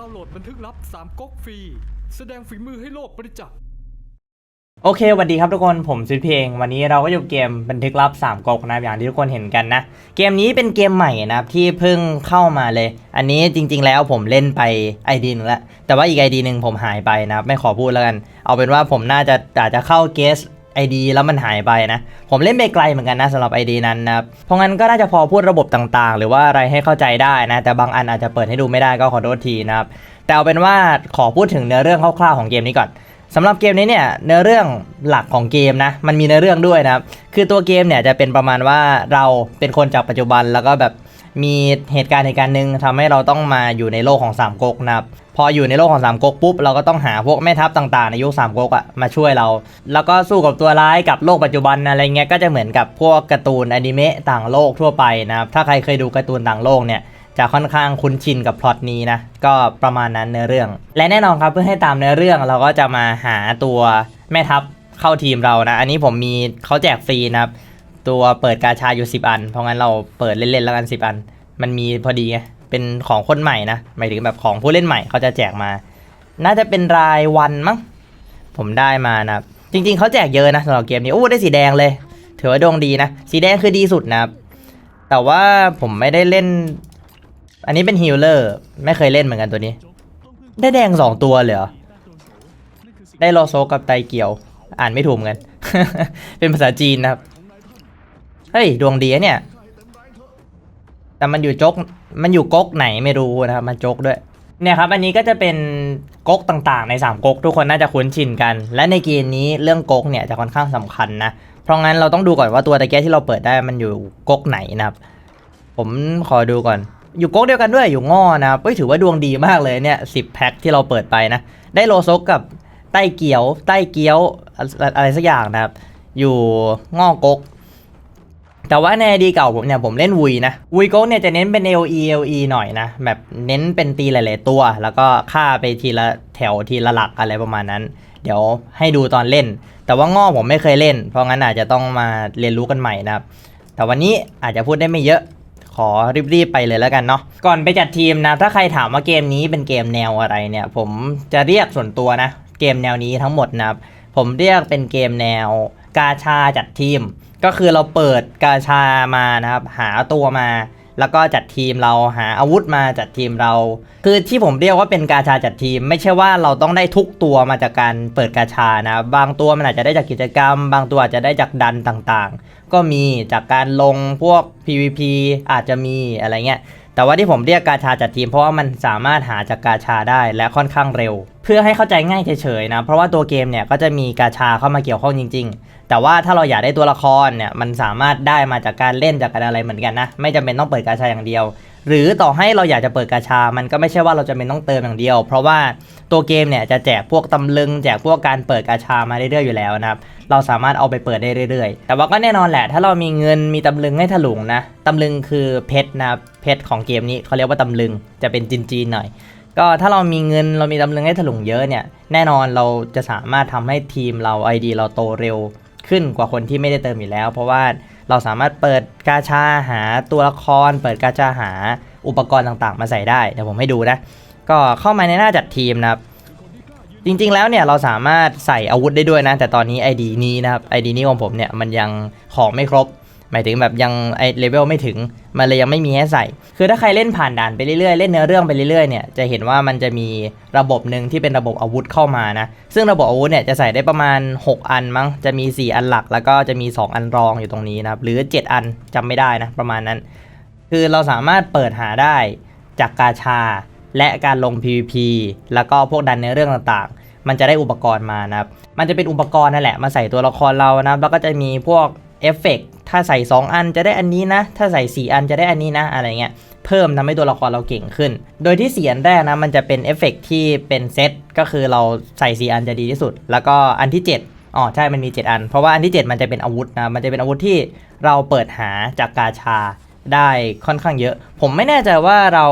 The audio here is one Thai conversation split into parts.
ดาวน์โหลดบันทึกลับ3ก๊กฟรี แสดงฝีมือให้โลกบริจักษ์ โอเคสวัสดีครับทุกคนผมซิดเพลงวันนี้เราก็อยู่เกมบันทึกลับ3ก๊กนะครับอย่างที่ทุกคนเห็นกันนะ เกมนี้เป็นเกมใหม่นะครับที่เพิ่งเข้ามาเลย อันนี้จริง ๆ แล้วผมเล่นไปไอดีนึงแล้วแต่ว่าอีกไอดีหนึ่งผมหายไปนะครับไม่ขอพูดแล้วกัน เอาเป็นว่าผมน่าจะอาจจะเข้าเกส ไอดีแล้วมันหายไปนะ ผมเล่นไปไกลเหมือนกันนะสำหรับ ID นั้นนะครับ เพราะงั้นก็น่าจะพอพูดระบบต่างๆ หรือว่าอะไรให้เข้าใจได้นะ แต่บางอันอาจจะเปิดให้ดูไม่ได้ก็ขอโทษทีนะครับ แต่เอาเป็นว่าขอพูดถึงเนื้อเรื่องคร่าวๆของเกมนี้ก่อนสำหรับเกมนี้เนี่ยเนื้อเรื่องหลักของเกมนะมันมีเนื้อเรื่องด้วยนะครับคือตัวเกมเนี่ยจะเป็นประมาณว่าเราเป็นคนจากปัจจุบันแล้วก็แบบมีเหตุการณ์เหตุการณ์หนึ่งทำให้เราต้องมาอยู่ในโลกของสามก๊กนะครับ พออยู่ในโลกของสามก๊กปุ๊บเราก็ต้องหาพวกแม่ทัพต่างๆ ในยุคสามก๊กอะมาช่วยเรา แล้วก็สู้กับตัวร้ายกับโลกปัจจุบันอะไรเงี้ยก็จะเหมือนกับพวกการ์ตูนอนิเมะต่างโลกทั่วไปนะครับถ้าใครเคยดูการ์ตูนต่างโลกเนี่ยจะค่อนข้างคุ้นชินกับพล็อตนี้นะก็ประมาณนั้นเนื้อเรื่อง และแน่นอนครับเพื่อให้ตามเนื้อเรื่องเราก็จะมาหาตัวแม่ทัพเข้าทีมเรานะ อันนี้ผมมีเขาแจกฟรีนะครับตัวเปิดกาชาอยู่ 10 อัน เพราะงั้นเราเปิดเล่นๆแล้วกัน 10 อัน มันมีพอดีไง เป็นของคนใหม่นะหมายถึงแบบของผู้เล่นใหม่เขาจะแจกมา น่าจะเป็นรายวันมั้งผมได้มานะจริง ๆเขาแจกเยอะนะสำหรับเกมนี้โอ้ได้สีแดงเลย ถือว่าดวงดีนะ สีแดงคือดีสุดนะครับแต่ว่าผมไม่ได้เล่น อันนี้เป็นฮิลเลอร์ไม่เคยเล่นเหมือนกันตัวนี้ ได้แดงสองตัวเลยเหรอได้โลโซกับไตเกียว อ่านไม่ถูกเหมือนกัน เป็นภาษาจีนนะครับ เฮ้ย ดวงดีเนี่ย แต่มันอยู่จกมันอยู่ก๊กไหนไม่รู้นะครับมันจกด้วยเนี่ยครับอันนี้ก็จะเป็นก๊กต่างๆ ใน3ก๊กทุกคนน่าจะคุ้นชินกัน และในเกมนี้เรื่องก๊กเนี่ยจะค่อนข้างสำคัญนะเพราะงั้นเราต้องดูก่อนว่าตัวตะเกียที่เราเปิดได้มันอยู่ก๊กไหนนะครับ ผมขอดูก่อน อยู่ก๊กเดียวกันด้วยอยู่ง้อนะครับถือว่าดวงดีมากเลยเนี่ยสิบแพ็คที่เราเปิดไปนะได้โลซกกับไต้เกียวไต้เกียวอะไรอะไรสักอย่างนะครับ อยู่ง้อก๊ก แต่ว่าในดีเก่าผมเนี่ยผมเล่นวุยนะวุยก๊กเนี่ยจะเน้นเป็น LE LE หน่อยนะ แบบเน้นเป็นตีหลาย ๆ ตัว แล้วก็ฆ่าไปทีละแถวทีละหลักอะไรประมาณนั้น เดี๋ยวให้ดูตอนเล่น แต่ว่าง้อผมไม่เคยเล่น เพราะงั้นอาจจะต้องมาเรียนรู้กันใหม่นะครับ แต่วันนี้อาจจะพูดได้ไม่เยอะขอรีบๆไปเลยแล้วกันเนาะก่อนไปจัดทีมนะ ถ้าใครถามว่าเกมนี้เป็นเกมแนวอะไรเนี่ย ผมจะเรียกส่วนตัวนะ เกมแนวนี้ทั้งหมดนะครับผมเรียกเป็นเกมแนวกาชาจัดทีม ก็คือเราเปิดกาชามานะครับ หาตัวมา แล้วก็จัดทีมเราหาอาวุธมาจัดทีมเรา คือที่ผมเรียกว่าเป็นกาชาจัดทีม ไม่ใช่ว่าเราต้องได้ทุกตัวมาจากการเปิดกาชานะบางตัวมันอาจจะได้จากกิจกรรม บางตัวอาจจะได้จากดันต่างๆ ก็มีจากการลงพวก PVP อาจจะมีอะไรเงี้ยแต่ว่าที่ผมเรียกกาชาจัดทีมเพราะว่ามันสามารถหาจากกาชาได้และค่อนข้างเร็วเพื่อให้เข้าใจง่ายเฉยๆนะ เพราะว่าตัวเกมเนี่ยก็จะมีกาชาเข้ามาเกี่ยวข้องจริง ๆ แต่ว่าถ้าเราอยากได้ตัวละครเนี่ยมันสามารถได้มาจากการเล่นจากการอะไรเหมือนกันนะ ไม่จำเป็นต้องเปิดกาชาอย่างเดียว หรือต่อให้เราอยากจะเปิดกาชา มันก็ไม่ใช่ว่าเราจะเป็นต้องเติมอย่างเดียว เพราะว่าตัวเกมเนี่ยจะแจกพวกตำลึงแจกพวกการเปิดกาชามาเรื่อยๆอยู่แล้วนะครับ เราสามารถเอาไปเปิดได้เรื่อยๆ แต่ว่าก็แน่นอนแหละ ถ้าเรามีเงินมีตำลึงให้ถลุงนะ ตำลึงคือเพชรนะเพชรของเกมนี้เขาเรียกว่าตำลึง จะเป็นจีนๆหน่อย ก็ถ้าเรามีเงินเรามีตำลึงให้ถลุงเยอะเนี่ย แน่นอนเราจะสามารถทำให้ทีมเรา ID เราโตเร็วขึ้นกว่าคนที่ไม่ได้เติมอยู่แล้ว เพราะว่าเราสามารถเปิดกาชาหาตัวละคร เปิดกาชาหาอุปกรณ์ต่างๆ มาใส่ได้เดี๋ยวผมให้ดูนะ ก็เข้ามาในหน้าจัดทีมนะครับจริงๆแล้วเนี่ยเราสามารถใส่อาวุธได้ด้วยนะ แต่ตอนนี้ ID นี้นะครับ ID นี้ของผมเนี่ยมันยังของไม่ครบ หมายถึงแบบยังไอเลเวลไม่ถึง มันเลยยังไม่มีให้ใส่ คือถ้าใครเล่นผ่านด่านไปเรื่อยๆ เล่นเนื้อเรื่องไปเรื่อยๆ เนี่ย จะเห็นว่ามันจะมีระบบหนึ่งที่เป็นระบบอาวุธเข้ามานะ ซึ่งระบบอาวุธเนี่ยจะใส่ได้ประมาณ 6 อันมั้ง จะมี 4 อันหลัก แล้วก็จะมี 2 อันรองอยู่ตรงนี้นะครับ หรือ 7 อันจำไม่ได้นะ ประมาณนั้น คือเราสามารถเปิดหาได้จากกาชา และการลง PVP แล้วก็พวกดันเนื้อเรื่องต่างๆ มันจะได้อุปกรณ์มานะครับ มันจะเป็นอุปกรณ์นั่นแหละ มาใส่ตัวละครเรานะครับ แล้วก็จะมีพวก เอฟเฟกต์ถ้าใส่ 2 อันจะได้อันนี้นะ ถ้าใส่ 4 อันจะได้อันนี้นะ อะไรเงี้ย เพิ่มทำให้ตัวละครเราเก่งขึ้น โดยที่เสียอันแรกนะ มันจะเป็นเอฟเฟกต์ที่เป็นเซต ก็คือเราใส่ 4 อันจะดีที่สุด แล้วก็อันที่ 7อ๋อใช่ มันมี 7 อัน เพราะว่าอันที่ 7 มันจะเป็นอาวุธนะ มันจะเป็นอาวุธที่เราเปิดหาจากกาชาได้ค่อนข้างเยอะ ผมไม่แน่ใจว่าเรา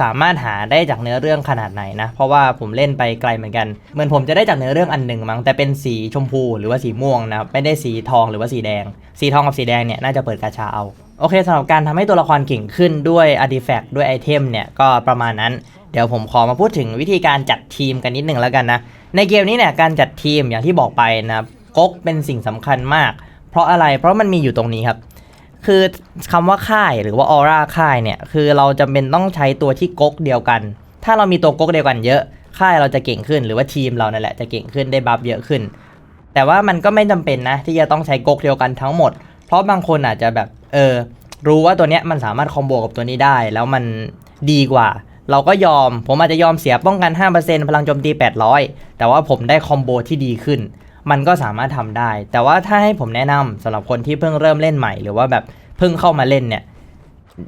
สามารถหาได้จากเนื้อเรื่องขนาดไหนนะ เพราะว่าผมเล่นไปไกลเหมือนกัน เหมือนผมจะได้จากเนื้อเรื่องอันหนึ่งมั้งแต่เป็นสีชมพูหรือว่าสีม่วงนะครับไม่ได้สีทองหรือว่าสีแดง สีทองกับสีแดงเนี่ยน่าจะเปิดกาชาเอาโอเคสำหรับการทำให้ตัวละครเก่งขึ้นด้วยอาร์ติแฟกต์ด้วยไอเทมเนี่ยก็ประมาณนั้น เดี๋ยวผมขอมาพูดถึงวิธีการจัดทีมกันนิดหนึ่งแล้วกันนะ ในเกมนี้เนี่ยการจัดทีมอย่างที่บอกไปนะครับก๊กเป็นสิ่งสำคัญมาก เพราะอะไรเพราะมันมีอยู่ตรงนี้ครับ คือคำว่าค่ายหรือว่าออร่าค่ายเนี่ยคือเราจำเป็นต้องใช้ตัวที่ก๊กเดียวกัน ถ้าเรามีตัวก๊กเดียวกันเยอะ ค่ายเราจะเก่งขึ้นหรือว่าทีมเรานั่นแหละจะเก่งขึ้นได้บัฟเยอะขึ้น แต่ว่ามันก็ไม่จำเป็นนะ ที่จะต้องใช้ก๊กเดียวกันทั้งหมด เพราะบางคนอาจจะแบบเออรู้ว่าตัวเนี้ยมันสามารถคอมโบกับตัวนี้ได้ แล้วมันดีกว่า เราก็ยอมผมอาจจะยอมเสียป้องกัน 5%พลังโจมตี 800 แต่ว่าผมได้คอมโบที่ดีขึ้น มันก็สามารถทำได้ แต่ว่าถ้าให้ผมแนะนำสำหรับคนที่เพิ่งเริ่มเล่นใหม่ หรือว่าแบบเพิ่งเข้ามาเล่นเนี่ย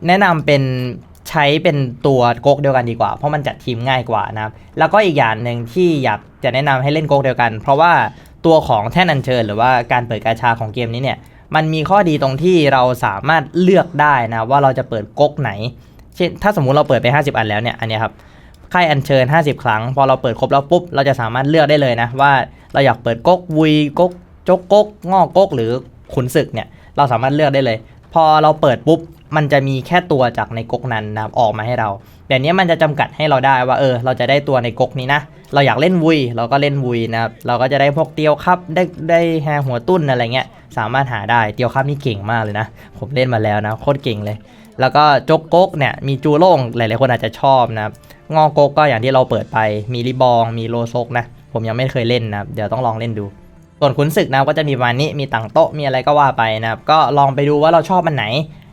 แนะนำเป็นใช้เป็นตัวก๊กเดียวกันดีกว่า เพราะมันจัดทีมง่ายกว่านะครับ แล้วก็อีกอย่างหนึ่งที่อยากจะแนะนำให้เล่นก๊กเดียวกัน เพราะว่าตัวของแท่นอัญเชิญ หรือว่าการเปิดกาชาของเกมนี้เนี่ย มันมีข้อดีตรงที่เราสามารถเลือกได้นะว่าเราจะเปิดก๊กไหน เช่น ถ้าสมมุติเราเปิดไป 50 อันแล้วเนี่ย อันนี้ครับ ค่ายอัญเชิญ 50 ครั้ง พอเราเปิดครบแล้วปุ๊บ เราจะสามารถเลือกได้เลยนะ ว่าเราอยากเปิดก๊กวุยก๊กจกก๊กงอกก๊กหรือขุนศึกเนี่ยเราสามารถเลือกได้เลย พอเราเปิดปุ๊บมันจะมีแค่ตัวจากในก๊กนั้นนะออกมาให้เราแบบนี้มันจะจำกัดให้เราได้ว่าเออ เราจะได้ตัวในก๊กนี้นะ เราอยากเล่นวุยเราก็เล่นวุยนะครับเราก็จะได้พวกเตียวครับได้ได้แฮหัวตุ้นอะไรเงี้ยสามารถหาได้เตียวครับนี่เก่งมากเลยนะ ผมเล่นมาแล้วนะโคตรเก่งเลย แล้วก็จกก๊กเนี่ยมีจูโล่งหลายๆคนอาจจะชอบนะครับ งอกกก็อย่างที่เราเปิดไปมีริบอง มีโลซกนะ ผมยังไม่เคยเล่นนะเดี๋ยวต้องลองเล่นดู ส่วนขุนศึกนะก็จะมีประมาณนี้มีต่างโต๊ะมีอะไรก็ว่าไปนะครับก็ลองไปดูว่าเราชอบมันไหน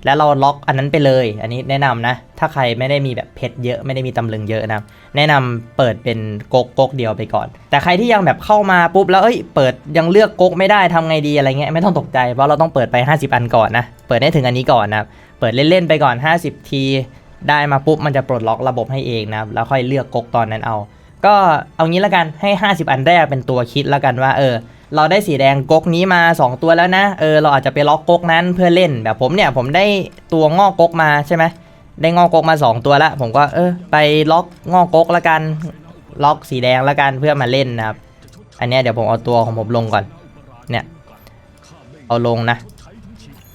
แล้วเราล็อกอันนั้นไปเลย อันนี้แนะนำนะ ถ้าใครไม่ได้มีแบบเพชรเยอะไม่ได้มีตำลึงเยอะนะแนะนำเปิดเป็นกกก๊กเดียวไปก่อน แต่ใครที่ยังแบบเข้ามาปุ๊บแล้วเอ้ยเปิดยังเลือกกกไม่ได้ทำไงดีอะไรเงี้ยไม่ต้องตกใจเพราะเราต้องเปิดไป 50 อันก่อนนะเปิดให้ถึงอันนี้ก่อนนะเปิดเล่นๆไปก่อน 50 ที ได้มาปุ๊บมันจะปลดล็อกระบบให้เองนะครับแล้วค่อยเลือกก๊กตอนนั้นเอา ก็เอางี้ละกันให้ 50 อันแรกเป็นตัวคิดละกันว่าเออเราได้สีแดงก๊กนี้มา 2 ตัวแล้วนะ เออเราอาจจะไปล็อกก๊กนั้นเพื่อเล่นแบบผมเนี่ยผมได้ตัวงอกก๊กมาใช่ไหมได้งอกก๊กมา 2 ตัวแล้วผมก็เออไปล็อกงอกก๊กละกัน ล็อกสีแดงละกันเพื่อมาเล่นนะครับอันนี้เดี๋ยวผมเอาตัวของผมลงก่อนเนี่ยเอาลงนะ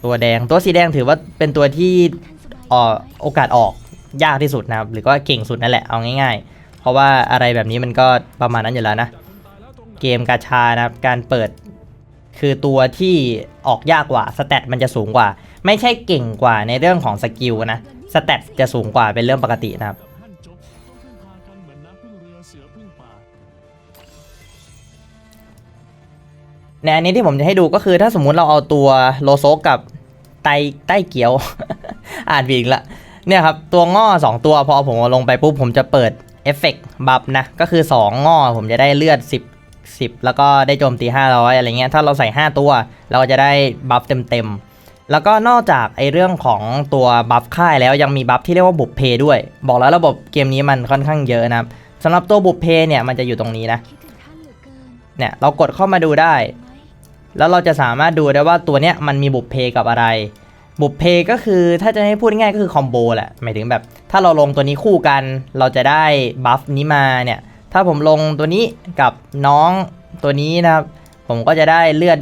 ตัวแดงตัวสีแดงถือว่าเป็นตัวที่ โอกาสออกยากที่สุดนะครับ หรือก็เก่งสุดนั่นแหละเอาง่าย ๆ เพราะว่าอะไรแบบนี้มันก็ประมาณนั้นอยู่แล้วนะ เกมกาชานะครับการเปิดคือตัวที่ออกยากกว่าสเตตมันจะสูงกว่า ไม่ใช่เก่งกว่าในเรื่องของสกิลนะสเตตจะสูงกว่าเป็นเรื่องปกตินะครับในอันนี้ที่ผมจะให้ดูก็คือถ้าสมมุติเราเอาตัวโลโซกับ ไตไต้เกียว อ่านผิดอีกละเนี่ยครับ ตัวง่อ 2 ตัวพอผมลงไปปุ๊บ ผมจะเปิดเอฟเฟกต์บัฟนะ ก็คือ 2 ง่อ ผมจะได้เลือด 10 10 แล้วก็ได้โจมตี 500 อะไรเงี้ยถ้าเราใส่ 5 ตัว เราก็จะได้บัฟเต็มๆ แล้วก็นอกจากไอเรื่องของตัวบัฟค่ายแล้วยังมีบัฟที่เรียกว่าบุพเพด้วย บอกแล้วระบบเกมนี้มันค่อนข้างเยอะนะครับสำหรับตัวบุพเพเนี่ยมันจะอยู่ตรงนี้นะเนี่ยเรากดเข้ามาดูได้ แล้วเราจะสามารถดูได้ว่าตัวเนี้ยมันมีบุพเพกับอะไร บุพเพก็คือถ้าจะให้พูดง่ายก็คือคอมโบแหละหมายถึงแบบ ถ้าเราลงตัวนี้คู่กัน เราจะได้บัฟนี้มาเนี่ยถ้าผมลงตัวนี้กับน้องตัวนี้นะครับผมก็จะได้เลือด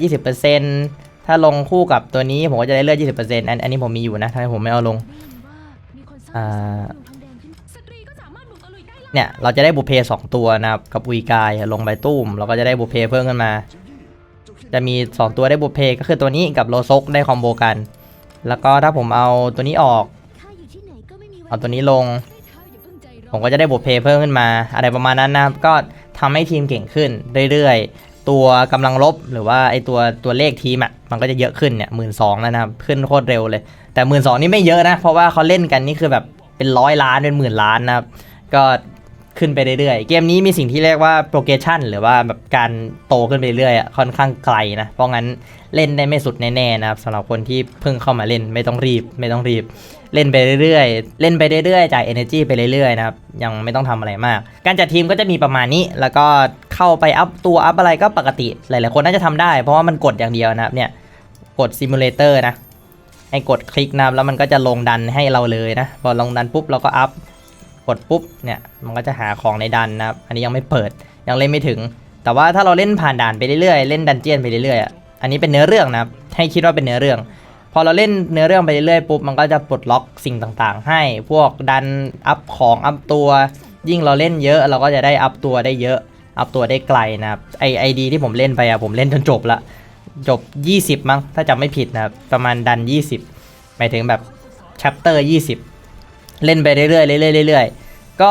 20%ถ้าลงคู่กับตัวนี้ผมก็จะได้เลือด 20%อันอันนี้ผมมีอยู่นะทำไมผมไม่เอาลงอ่าเมืองทองแดงขึ้นสตรีก็สามารถบุกตะลุยได้แล้วเนี่ยเราจะได้บุพเพสองตัวนะครับกับอุยกายลงไปตุ้มเราก็จะได้บุพเพเพิ่มขึ้นมา จะมี 2 ตัวได้บุพเพก็คือตัวนี้กับโลซกได้คอมโบกัน แล้วก็ถ้าผมเอาตัวนี้ออก เอาตัวนี้ลง ผมก็จะได้บุพเพเพิ่มขึ้นมา อะไรประมาณนั้นนะครับก็ทำให้ทีมเก่งขึ้นเรื่อยๆ ตัวกำลังลบหรือว่าไอตัวตัวเลขทีมอะมันก็จะเยอะขึ้นเนี่ยหมื่นสองแล้วนะครับขึ้นโคตรเร็วเลย แต่หมื่นสองนี่ไม่เยอะนะ เพราะว่าเขาเล่นกันนี่คือแบบเป็นร้อยล้านเป็นหมื่นล้านนะครับก็ ขึ้นไปเรื่อยๆ เกมนี้มีสิ่งที่เรียกว่า progression หรือว่าแบบการโตขึ้นไปเรื่อยๆค่อนข้างไกลนะ เพราะงั้นเล่นได้ไม่สุดแน่ๆนะครับสำหรับคนที่เพิ่งเข้ามาเล่นไม่ต้องรีบ ไม่ต้องรีบ เล่นไปเรื่อยๆ เล่นไปเรื่อยๆ จ่าย energy ไปเรื่อยๆนะครับยังไม่ต้องทำอะไรมาก การจัดทีมก็จะมีประมาณนี้ แล้วก็เข้าไปอัพตัวอัพอะไรก็ปกติหลายๆคนน่าจะทำได้ เพราะว่ามันกดอย่างเดียวนะครับเนี่ยกด simulator นะให้กดคลิกนะครับแล้วมันก็จะลงดันให้เราเลยนะพอลงดันปุ๊บเราก็อัพ กดปุ๊บเนี่ยมันก็จะหาของในดันนะครับอันนี้ยังไม่เปิดยังเล่นไม่ถึง แต่ว่าถ้าเราเล่นผ่านด่านไปเรื่อยๆเล่นดันเจียนไปเรื่อยๆอะอันนี้เป็นเนื้อเรื่องนะครับให้คิดว่าเป็นเนื้อเรื่อง พอเราเล่นเนื้อเรื่องไปเรื่อยๆปุ๊บมันก็จะปลดล็อกสิ่งต่างๆ ให้พวกดันอัพของอัพตัว ยิ่งเราเล่นเยอะเราก็จะได้อัพตัวได้เยอะ อัพตัวได้ไกลนะครับไอไอดีที่ผมเล่นไปอะผมเล่นจนจบละจบ 20 มั้งถ้าจำไม่ผิดนะครับประมาณดัน 20หมายถึงแบบแชปเตอร์ 20 เล่นไปเรื่อยๆเรื่อยๆเรื่อยๆก็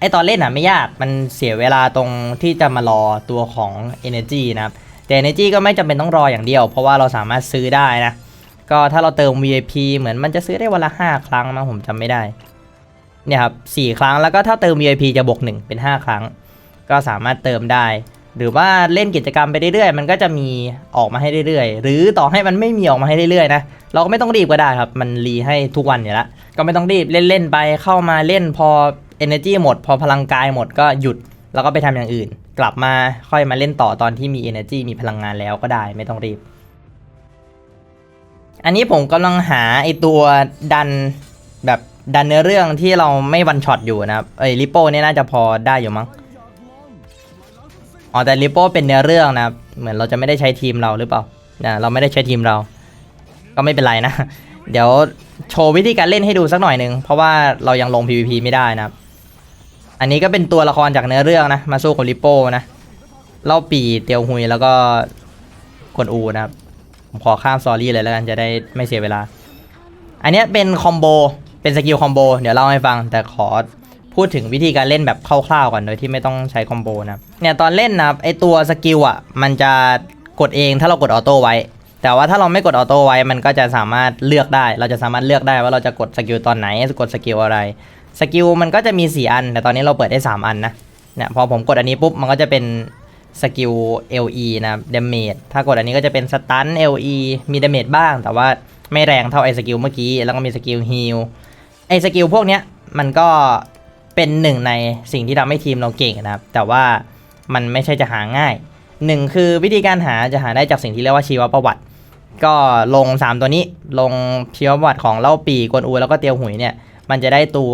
ไอตอนเล่นอะไม่ยากมันเสียเวลาตรงที่จะมารอตัวของ Energy นะครับแต่ Energy ก็ไม่จำเป็นต้องรออย่างเดียว เพราะว่าเราสามารถซื้อได้นะ ก็ถ้าเราเติม VIP เหมือนมันจะซื้อได้วันละ 5 ครั้งมั้งผมจำไม่ได้เนี่ยครับสครั้งแล้วก็ถ้าเติม VIP จะบวก1เป็น 5 ครั้ง ก็สามารถเติมได้ หรือว่าเล่นกิจกรรมไปเรื่อยๆ มันก็จะมีออกมาให้เรื่อยๆ หรือต่อให้มันไม่มีออกมาให้เรื่อยๆนะ เราก็ไม่ต้องรีบก็ได้ครับ มันรีให้ทุกวันอยู่แล้ว ก็ไม่ต้องรีบเล่นๆไปเข้ามาเล่นพอ energy หมด พอพลังกายหมดก็หยุด แล้วก็ไปทำอย่างอื่น กลับมาค่อยมาเล่นต่อตอนที่มี energy มีพลังงานแล้วก็ได้ไม่ต้องรีบ อันนี้ผมกำลังหาไอตัวดันแบบดันเนื้อเรื่องที่เราไม่วันช็อตอยู่นะครับเอ้ยลิโป้เนี่ยน่าจะพอได้อยู่มั้ง อ๋อแต่ลิโป้เป็นเนื้อเรื่องนะเหมือนเราจะไม่ได้ใช้ทีมเราหรือเปล่านะเราไม่ได้ใช้ทีมเรา ก็ไม่เป็นไรนะ เดี๋ยวโชว์วิธีการเล่นให้ดูสักหน่อยหนึ่งเพราะว่าเรายังลง PVP ไม่ได้นะครับ อันนี้ก็เป็นตัวละครจากเนื้อเรื่องนะ มาสู้กับลิโป้นะเล่าปีเตียวหุยแล้วก็กวนอูนะครับผมขอข้ามซอรี่เลยแล้วกันจะได้ไม่เสียเวลา อันนี้เป็นคอมโบเป็นสกิลคอมโบเดี๋ยวเล่าให้ฟังแต่ขอ พูดถึงวิธีการเล่นแบบคร่าวๆก่อนโดยที่ไม่ต้องใช้คอมโบนะครับเนี่ยตอนเล่นนะครับไอตัวสกิลอะมันจะกดเองถ้าเรากดออโต้ไว้ แต่ว่าถ้าเราไม่กดออโต้ไว้มันก็จะสามารถเลือกได้ เราจะสามารถเลือกได้ว่าเราจะกดสกิลตอนไหนกดสกิลอะไรสกิลมันก็จะมี 4 อัน แต่ตอนนี้เราเปิดได้ 3 อันนะเนี่ยพอผมกดอันนี้ปุ๊บมันก็จะเป็นสกิล LE นะครับ damage ถ้ากดอันนี้ก็จะเป็นสตัน LE มี damage บ้าง แต่ว่าไม่แรงเท่าไอ้สกิลเมื่อกี้ แล้วก็มีสกิล heal ไอ้สกิลพวกเนี้ยมันก็ เป็นหนึ่งในสิ่งที่ทำให้ทีมเราเก่งนะครับ แต่ว่ามันไม่ใช่จะหาง่ายหนึ่งคือวิธีการหาจะหาได้จากสิ่งที่เรียกว่าชีวประวัติ ก็ลง 3 ตัวนี้ลงชีวประวัติของเล่าปีกวนอูแล้วก็เตียวหุยเนี่ย มันจะได้ตัว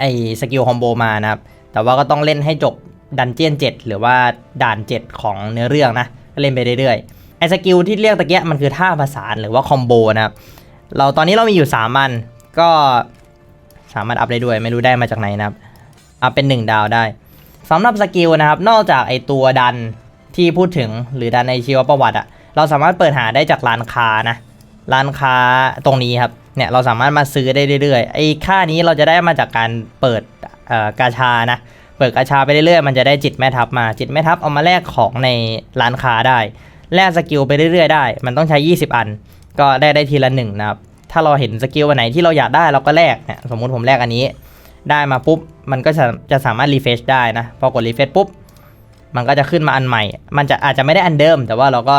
ไอ้สกิลคอมโบมานะครับ แต่ว่าก็ต้องเล่นให้จบดันเจียน 7 หรือว่าด่าน 7 ของเนื้อเรื่องนะเล่นไปเรื่อยๆไอ้สกิลที่เรียกตะเกียมันคือท่าประสานหรือว่าคอมโบนะครับเราตอนนี้เรามีอยู่3อันก็ สามารถอัพได้ด้วยไม่รู้ได้มาจากไหนนะครับอัพเป็น 1 ดาวได้สำหรับสกิลนะครับนอกจากไอตัวดันที่พูดถึงหรือดันในชีวประวัติอะเราสามารถเปิดหาได้จากร้านค้านะร้านค้าตรงนี้ครับเนี่ยเราสามารถมาซื้อได้เรื่อยๆไอ้ค่านี้เราจะได้มาจากการเปิดเอ่อกาชานะเปิดกาชาไปเรื่อยๆมันจะได้จิตแม่ทัพมาจิตแม่ทัพเอามาแลกของในร้านค้าได้แลกสกิลไปเรื่อยๆได้ มันต้องใช้ 20 อัน ก็ได้ได้ทีละหนึ่งนะครับ ถ้าเราเห็นสกิลอันไหนที่เราอยากได้เราก็แลกเนี่ยสมมุติผมแลกอันนี้ ได้มาปุ๊บ มันก็จะจะสามารถรีเฟชได้นะ พอกดรีเฟชปุ๊บ มันก็จะขึ้นมาอันใหม่ มันจะอาจจะไม่ได้อันเดิม แต่ว่าเราก็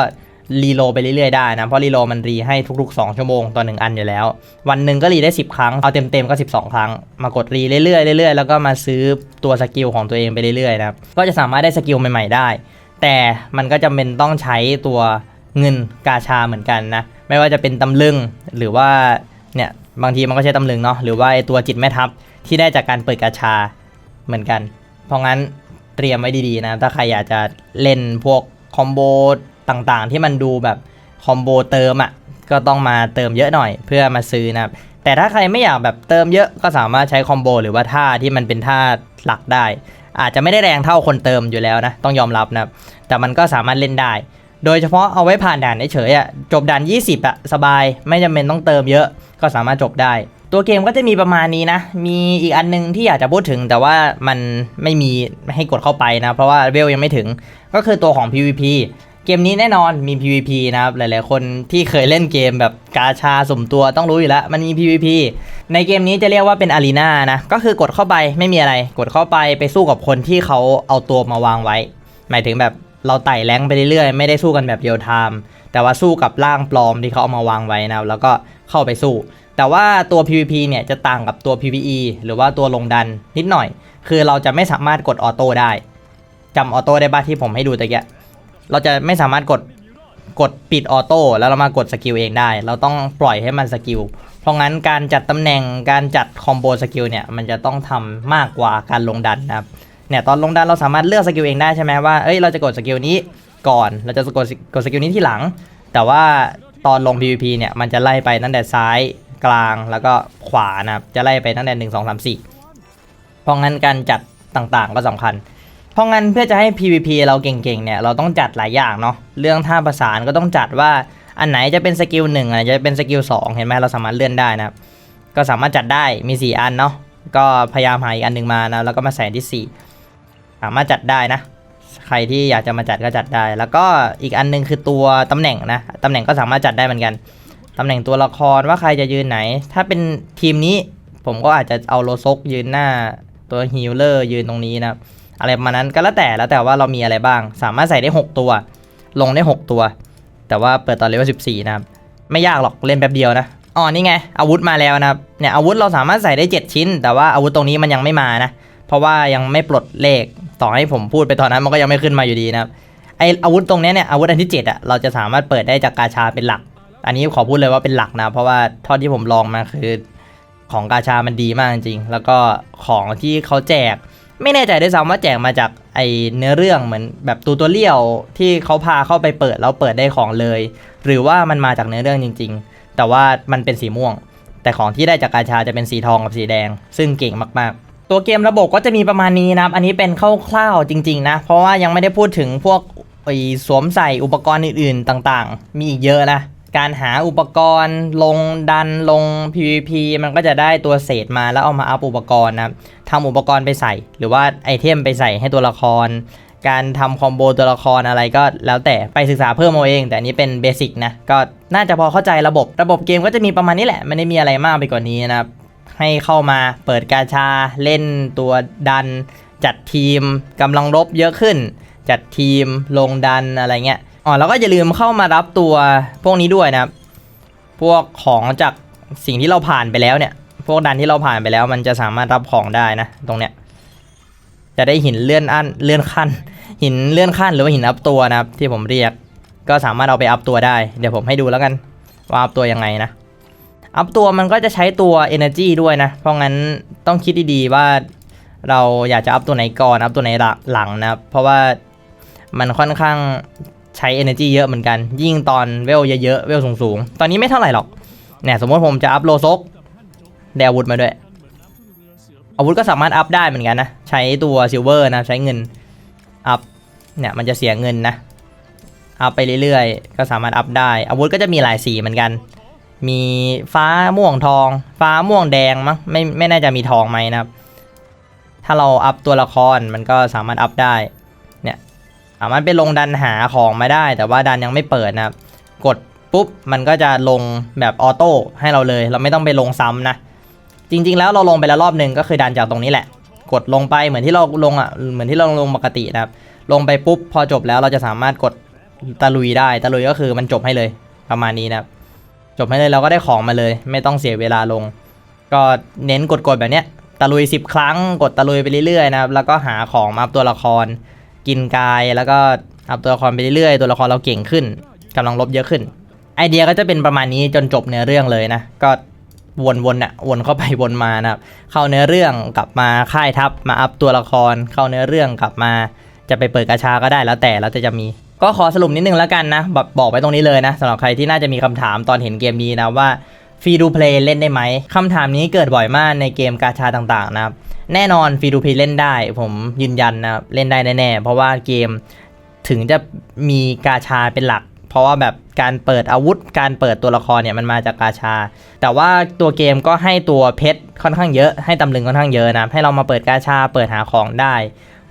รีโลไปเรื่อยๆได้นะ เพราะรีโลมันรีให้ทุกๆ 2 ชั่วโมงต่อ1อันอยู่แล้ว วันหนึ่งก็รีได้ 10 ครั้ง เอาเต็มๆก็ 12 ครั้ง มากดรีเรื่อยๆเรื่อยๆ แล้วก็มาซื้อตัวสกิลของตัวเองไปเรื่อยๆนะ ก็จะสามารถได้สกิลใหม่ๆได้ แต่มันก็จำเป็นต้องใช้ตัวเงินกาชาเหมือนกันนะ ไม่ว่าจะเป็นตำลึงหรือว่าเนี่ยบางทีมันก็ใช้ตำลึงเนาะหรือว่าไอตัวจิตแม่ทัพที่ได้จากการเปิดกาชาเหมือนกัน เพราะงั้นเตรียมไว้ดีๆนะถ้าใครอยากจะเล่นพวกคอมโบต่างๆ ที่มันดูแบบคอมโบเติมอะ่ะก็ต้องมาเติมเยอะหน่อยเพื่อมาซื้อนะครับแต่ถ้าใครไม่อยากแบบเติมเยอะก็สามารถใช้คอมโบหรือว่าท่าที่มันเป็นท่าหลักได้ อาจจะไม่ได้แรงเท่าคนเติมอยู่แล้วนะต้องยอมรับนะแต่มันก็สามารถเล่นได้ โดยเฉพาะเอาไว้ผ่านด่านเฉยๆอะจบด่าน 20อะสบายไม่จำเป็นต้องเติมเยอะก็สามารถจบได้ ตัวเกมก็จะมีประมาณนี้นะ มีอีกอันนึงที่อยากจะพูดถึง แต่ว่ามันไม่มีให้กดเข้าไปนะ เพราะว่าเวลยังไม่ถึงก็คือตัวของ PVP เกมนี้แน่นอนมี PVP นะครับ หลายๆ คนที่เคยเล่นเกมแบบกาชาสมตัวต้องรู้อยู่แล้ว มันมี PVP ในเกมนี้จะเรียกว่าเป็นอารีนานะ ก็คือกดเข้าไปไม่มีอะไร กดเข้าไปไปสู้กับคนที่เขาเอาตัวมาวางไว้ หมายถึงแบบ เราไต่แรงไปเรื่อยๆ ไม่ได้สู้กันแบบเรียลไทม์แต่ว่าสู้กับร่างปลอมที่เขาเอามาวางไว้นะครับแล้วก็เข้าไปสู้ แต่ว่าตัว PVP เนี่ยจะต่างกับตัว PVE หรือว่าตัวลงดันนิดหน่อย คือเราจะไม่สามารถกดออโต้ได้จำออโต้ได้บ้าที่ผมให้ดูตะเกียเราจะไม่สามารถกดกดปิดออโต้แล้วเรามากดสกิลเองได้ เราต้องปล่อยให้มันสกิล เพราะงั้นการจัดตำแหน่งการจัดคอมโบสกิลเนี่ยมันจะต้องทำมากกว่าการลงดันนะครับ เนี่ยตอนลงดันเราสามารถเลือกสกิลเองได้ใช่ไหมว่าเอ้ยเราจะกดสกิลนี้ก่อนเราจะกดกดสกิลนี้ที่หลัง แต่ว่าตอนลง PVP เนี่ยมันจะไล่ไปตั้งแต่ซ้ายกลางแล้วก็ขวานะครับจะไล่ไปตั้งแต่ 1 2 3 4 เพราะงั้นการจัดต่างๆก็สำคัญ เพราะงั้นเพื่อจะให้ PVP เราเก่งๆเนี่ยเราต้องจัดหลายอย่างเนาะเรื่องท่าประสานก็ต้องจัดว่าอันไหนจะเป็นสกิลหนึ่งอันไหนจะเป็นสกิลสองเห็นไหมเราสามารถเลื่อนได้นะครับก็สามารถจัดได้มี 4 อันเนาะก็พยายามหาอีกอันหนึ่งมานะแล้วก็มาใส่ที่ 4 สามารถจัดได้นะ ใครที่อยากจะมาจัดก็จัดได้ แล้วก็อีกอันหนึงคือตัวตำแหน่งนะตำแหน่งก็สามารถจัดได้เหมือนกันตำแหน่งตัวละครว่าใครจะยืนไหน ถ้าเป็นทีมนี้ผมก็อาจจะเอาโลซกยืนหน้าตัวฮีลเลอร์ยืนตรงนี้นะครับอะไรประมาณนั้นก็แล้วแต่แล้วแต่ว่าเรามีอะไรบ้าง สามารถใส่ได้ 6 ตัว ลงได้ 6 ตัว แต่ว่าเปิดตอนเลเวล14 นะครับ ไม่ยากหรอกเล่นแป๊บเดียวนะอ๋อนี่ไง อาวุธมาแล้วนะครับเนี่ยอาวุธเราสามารถใส่ได้ 7 ชิ้น แต่ว่าอาวุธตรงนี้มันยังไม่มานะ เพราะว่ายังไม่ปลดเลข ต่อให้ผมพูดไปตอนนั้นมันก็ยังไม่ขึ้นมาอยู่ดีนะครับไออาวุธตรงนี้เนี่ยอาวุธอันที่7อะเราจะสามารถเปิดได้จากกาชาเป็นหลัก อันนี้ขอพูดเลยว่าเป็นหลักนะ เพราะว่าเท่าที่ผมลองมาคือของกาชามันดีมากจริง แล้วก็ของที่เขาแจก ไม่แน่ใจด้วยซ้ำว่าแจกมาจากไอเนื้อเรื่องเหมือนแบบตูตัวเลี้ยวที่เขาพาเข้าไปเปิดแล้วเปิดได้ของเลย หรือว่ามันมาจากเนื้อเรื่องจริง ๆ แต่ว่ามันเป็นสีม่วง แต่ของที่ได้จากกาชาจะเป็นสีทองกับสีแดง ซึ่งเก่งมากๆ ตัวเกมระบบก็จะมีประมาณนี้นะครับ อันนี้เป็นคร่าวๆจริง ๆ นะ เพราะว่ายังไม่ได้พูดถึงพวกไอ้สวมใส่อุปกรณ์อื่นๆต่างๆ มีอีกเยอะนะ การหาอุปกรณ์ลงดันลง PVP มันก็จะได้ตัวเศษมาแล้วเอามาอัพอุปกรณ์นะทำอุปกรณ์ไปใส่ หรือว่าไอเทมไปใส่ให้ตัวละคร การทำคอมโบตัวละครอะไรก็แล้วแต่ไปศึกษาเพิ่มเอาเอง แต่อันนี้เป็นเบสิกนะ ก็น่าจะพอเข้าใจระบบ ระบบเกมก็จะมีประมาณนี้แหละ ไม่ได้มีอะไรมากไปกว่านี้นะครับ ให้เข้ามาเปิดกาชาเล่นตัวดัน จัดทีมกำลังรบเยอะขึ้น จัดทีมลงดันอะไรเงี้ยอ๋อแล้วก็อย่าลืมเข้ามารับตัวพวกนี้ด้วยนะครับพวกของจากสิ่งที่เราผ่านไปแล้วเนี่ย พวกดันที่เราผ่านไปแล้ว มันจะสามารถรับของได้นะ ตรงเนี้ยจะได้หินเลื่อนอันเลื่อนขั้น หินเลื่อนขั้นหรือว่าหินอัพตัวนะครับที่ผมเรียก ก็สามารถเอาไปอัพตัวได้ เดี๋ยวผมให้ดูแล้วกันว่าอัพตัวยังไงนะ อัพตัวมันก็จะใช้ตัว energy ด้วยนะ เพราะงั้นต้องคิดดีๆว่าเราอยากจะอัพตัวไหนก่อน อัพตัวไหนหลังนะเพราะว่ามันค่อนข้างใช้ energy เยอะเหมือนกัน ยิ่งตอนเวลเยอะๆ เวลสูงๆ ตอนนี้ไม่เท่าไหร่หรอก เนี่ยสมมติผมจะอัพโลซกได้อาวุธมาด้วย อาวุธก็สามารถอัพได้เหมือนกันนะ ใช้ตัวซิลเวอร์นะใช้เงินอัพ เนี่ยมันจะเสียเงินนะ อัพไปเรื่อยๆ ก็สามารถอัพได้ อาวุธก็จะมีหลายสีเหมือนกัน มีฟ้าม่วงทอง ฟ้าม่วงแดงมั้งไม่ไม่น่าจะมีทองไหมนะครับ ถ้าเราอัพตัวละครมันก็สามารถอัพได้เนี่ยสามารถไปลงดันหาของมาได้ แต่ว่าดันยังไม่เปิดนะครับ กดปุ๊บมันก็จะลงแบบออโต้ให้เราเลย เราไม่ต้องไปลงซ้ำนะ จริง ๆ แล้วเราลงไปแล้วรอบหนึ่งก็คือดันจากตรงนี้แหละ กดลงไปเหมือนที่เราลงอะเหมือนที่เราลงปกตินะครับ ลงไปปุ๊บพอจบแล้วเราจะสามารถกดตะลุยได้ตะลุยก็คือมันจบให้เลยประมาณนี้นะครับ จบให้เลยเราก็ได้ของมาเลย ไม่ต้องเสียเวลาลง ก็เน้นกดๆแบบเนี้ยตะลุย 10 ครั้ง กดตะลุยไปเรื่อยๆนะครับแล้วก็หาของมาอัพตัวละคร กินกายแล้วก็อัพตัวละครไปเรื่อยๆ ตัวละครเราเก่งขึ้นกำลังลบเยอะขึ้น ไอเดียก็จะเป็นประมาณนี้จนจบเนื้อเรื่องเลยนะ ก็วนๆน่ะวนเข้าไปวนมานะครับ เข้าเนื้อเรื่องกลับมาค่ายทัพมาอัพตัวละคร เข้าเนื้อเรื่องกลับมา จะไปเปิดกาชาก็ได้แล้วแต่แล้วแต่จะมี ก็ขอสรุปนิดนึงแล้วกันนะบอกบอกไว้ตรงนี้เลยนะสำหรับใครที่น่าจะมีคำถามตอนเห็นเกมนี้นะว่าฟรีดูเพลย์เล่นได้ไหมคำถามนี้เกิดบ่อยมากในเกมกาชาต่างๆนะครับแน่นอนฟรีดูเพลย์เล่นได้ ผมยืนยันนะเล่นได้แน่ๆเพราะว่าเกมถึงจะมีกาชาเป็นหลัก เพราะว่าแบบการเปิดอาวุธ การเปิดตัวละครเนี่ยมันมาจากกาชา แต่ว่าตัวเกมก็ให้ตัวเพชรค่อนข้างเยอะให้ตำลึงค่อนข้างเยอะนะให้เรามาเปิดกาชาเปิดหาของได้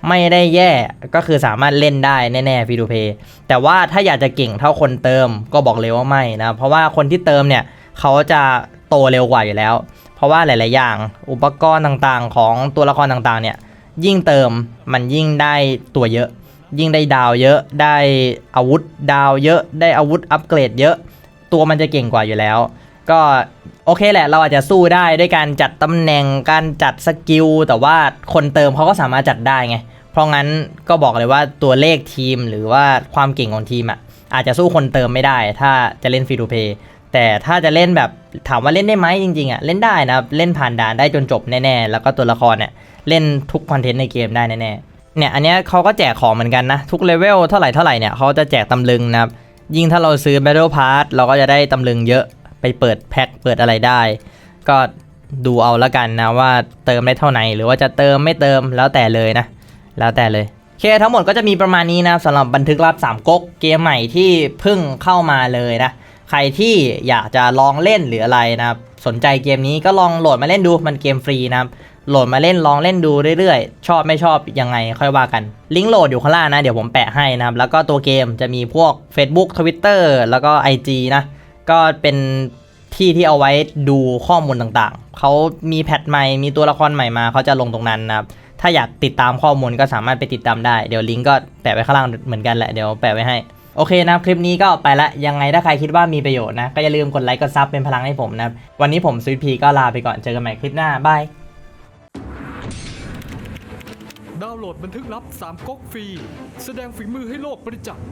ไม่ได้แย่ก็คือสามารถเล่นได้แน่ๆฟรีดูเพย์แต่ว่าถ้าอยากจะเก่งเท่าคนเติมก็บอกเลยว่าไม่นะ เพราะว่าคนที่เติมเนี่ยเขาจะโตเร็วกว่าอยู่แล้ว เพราะว่าหลาย ๆ อย่างอุปกรณ์ต่างๆ ของตัวละครต่างๆ เนี่ยยิ่งเติมมันยิ่งได้ตัวเยอะ ยิ่งได้ดาวเยอะได้อาวุธดาวเยอะได้อาวุธอัปเกรดเยอะ ตัวมันจะเก่งกว่าอยู่แล้ว ก็โอเคแหละ เราอาจจะสู้ได้ด้วยการจัดตำแหน่งการจัดสกิลแต่ว่าคนเติมเขาก็สามารถจัดได้ไง เพราะงั้นก็บอกเลยว่าตัวเลขทีมหรือว่าความเก่งของทีมอะอาจจะสู้คนเติมไม่ได้ ถ้าจะเล่นฟรี o ูเพย์แต่ถ้าจะเล่นแบบถามว่าเล่นได้ไหมจริงๆอะเล่นได้นะเล่นผ่านด่านได้จนจบแน่ๆ แล้วก็ตัวละครเนี่ยเล่นทุกคอนเทนต์ในเกมได้แน่ๆเนี่ยอันเนี้ยเขาก็แจกของเหมือนกันนะ ทุกเลเวลเท่าไหร่เท่าไหร่เนี่ยเขาจะแจกตำลึงนะครับยิ่งถ้าเราซื้อ Battle Pass เราก็จะได้ตำลึงเยอะ ไปเปิดแพ็คเปิดอะไรได้ ก็ดูเอาละกันนะว่าเติมได้เท่าไหร่หรือว่าจะเติมไม่เติมแล้วแต่เลยนะ แล้วแต่เลยโอเคทั้งหมดก็จะมีประมาณนี้นะสำหรับบันทึกลับ3ก๊กเกมใหม่ที่เพิ่งเข้ามาเลยนะ ใครที่อยากจะลองเล่นหรืออะไรนะครับสนใจเกมนี้ก็ลองโหลดมาเล่นดูมันเกมฟรีนะครับโหลดมาเล่นลองเล่นดูเรื่อยๆ ชอบไม่ชอบยังไงค่อยว่ากัน ลิงก์โหลดอยู่ข้างล่างนะ เดี๋ยวผมแปะให้นะครับ แล้วก็ตัวเกมจะมีพวก Facebook Twitter แล้วก็ IG นะ ก็เป็นที่ที่เอาไว้ดูข้อมูลต่างๆ เขามีแพทใหม่ มีตัวละครใหม่มา เขาจะลงตรงนั้นนะครับ ถ้าอยากติดตามข้อมูลก็สามารถไปติดตามได้ เดี๋ยวลิงก์ก็แปะไว้ข้างล่างเหมือนกันแหละ เดี๋ยวแปะไว้ให้ โอเคนะคริปนี้ก็ไปละ ยังไงถ้าใครคิดว่ามีประโยชน์นะ ก็อย่าลืมกดไลค์กดซับเป็นพลังให้ผมนะ วันนี้ผมซูพีก็ลาไปก่อน เจอกันใหม่คลิปหน้า บาย ดาวน์โหลดบันทึกลับ3ก๊กฟรี แสดงฝีมือให้โลกประจักษ์